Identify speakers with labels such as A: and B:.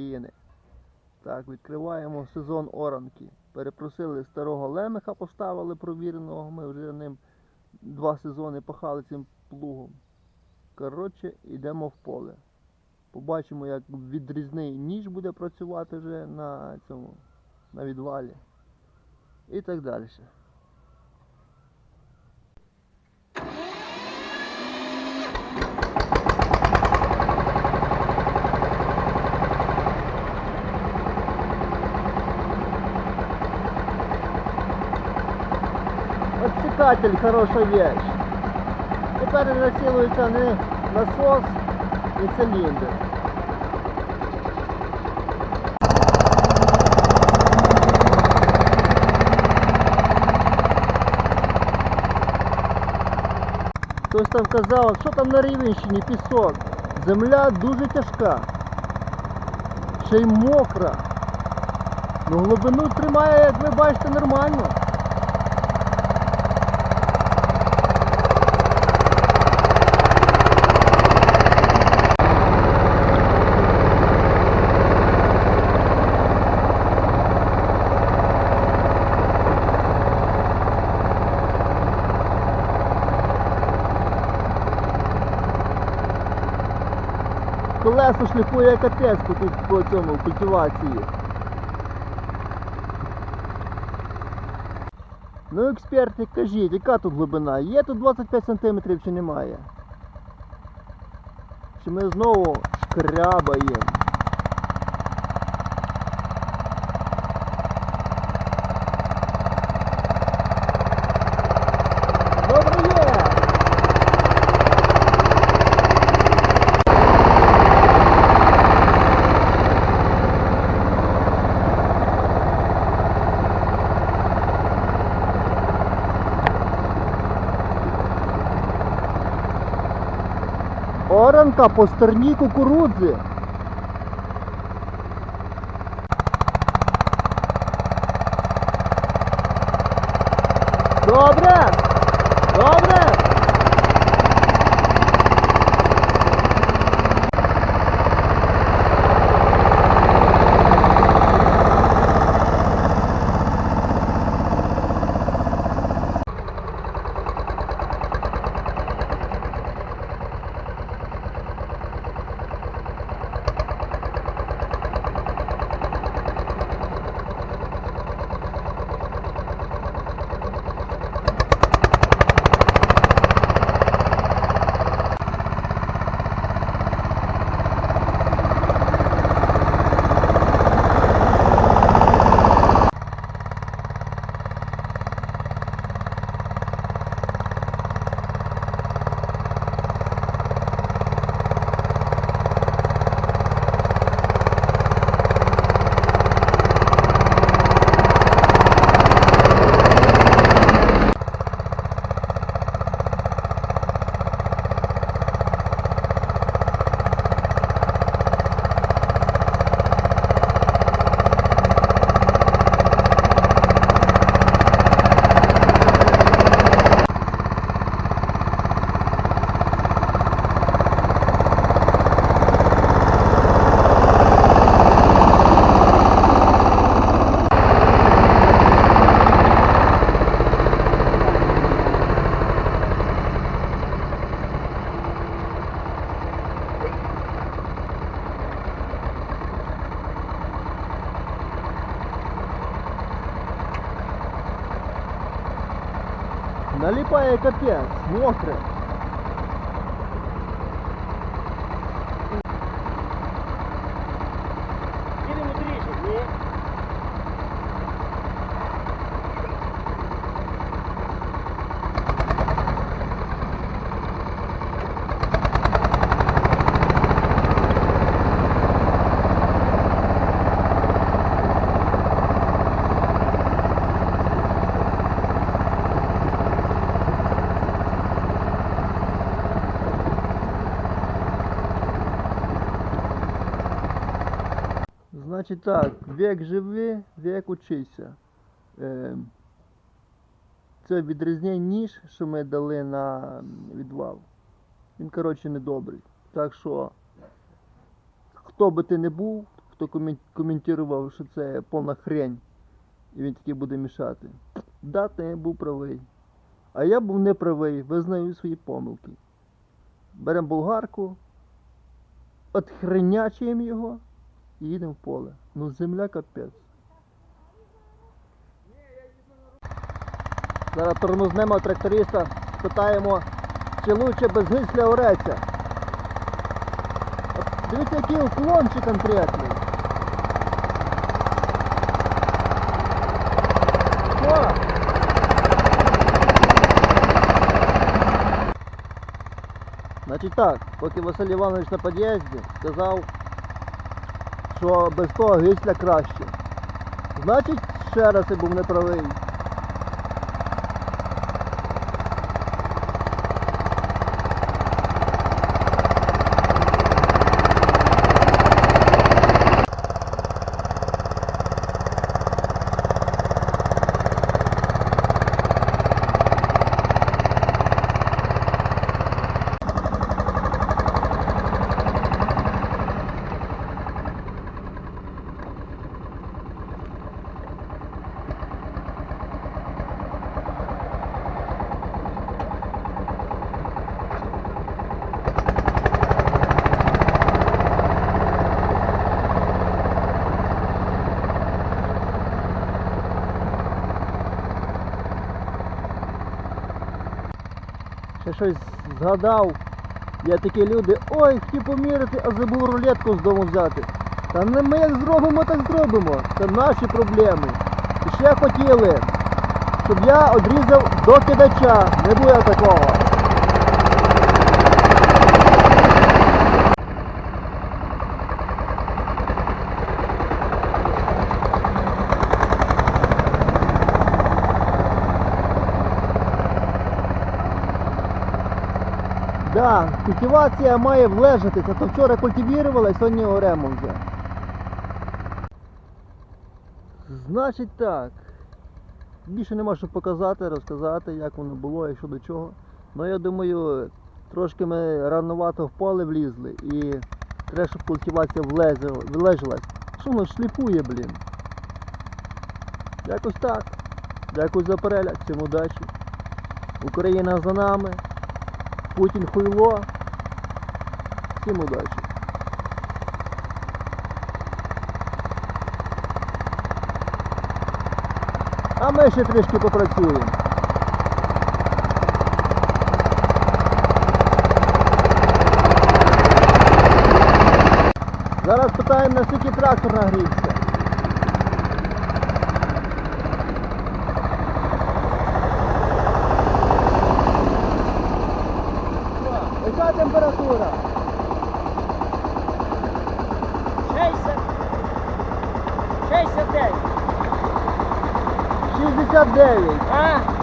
A: України. Так, відкриваємо сезон оранки. Перепросили старого лемеха, поставили провіреного. Ми вже ним два сезони пахали цим плугом. Коротше, йдемо в поле. Побачимо, як відрізний ніж буде працювати вже на цьому на відвалі. І так далі. Отсекатель хорошая вещь. Тепер насилується не насос, не циліндр. Хтось там казав, що там на Рівенщині пісок. Земля дуже тяжка. Ще й мокра. Ну глибину тримає, як ви бачите, нормально. Колесо шліфує капець по, по цьому культивації. Ну, експерти, кажіть, яка тут глибина? Є тут 25 см чи немає? Чи ми знову шкрябаємо? Добре є! Оранка по стерні кукурудзи. Добре! Добре! Налипає капець, мокре. Значить так, вік живи, вік учися. Е, це відрізний ніж, що ми дали на відвал. Він, коротше, недобрий. Так що, хто би ти не був, хто коментував, що це повна хрень, і він тільки буде мішати. Да, ти був правий. А я був не правий, визнаю свої помилки. Беремо болгарку, отхренячуємо його і їдемо в поле. Ну земля капець. Зараз тормознемо тракториста, спитаємо, чи лучше без гисля ореться. Дивіться, який уклончик конкретний. Значить так, поки Василь Іванович на під'їзді сказав, що без того гисля краще. Значить, ще раз я був неправий. Ще щось згадав. Я такі люди, ой, хотів поміряти, а забув рулетку з дому взяти. Та не ми як зробимо, так зробимо. Це наші проблеми. І ще хотіли, щоб я одрізав до кидача. Не буде такого. Да, культивація має влежатися, то вчора культивірували, сьогодні оремо вже. Значить так. Більше нема що показати, розказати, як воно було і що до чого. Ну я думаю, трошки ми рановато в поле влізли і треба, щоб культивація влежилась. Що воно шліфує, блін. Якось так. Дякую за перегляд, всім удачі. Україна за нами. Путін хуйло. Всім удачі. А ми ще трішки попрацюємо. Зараз питаємо, наскільки трактор нагрівся. up
B: there,
A: huh?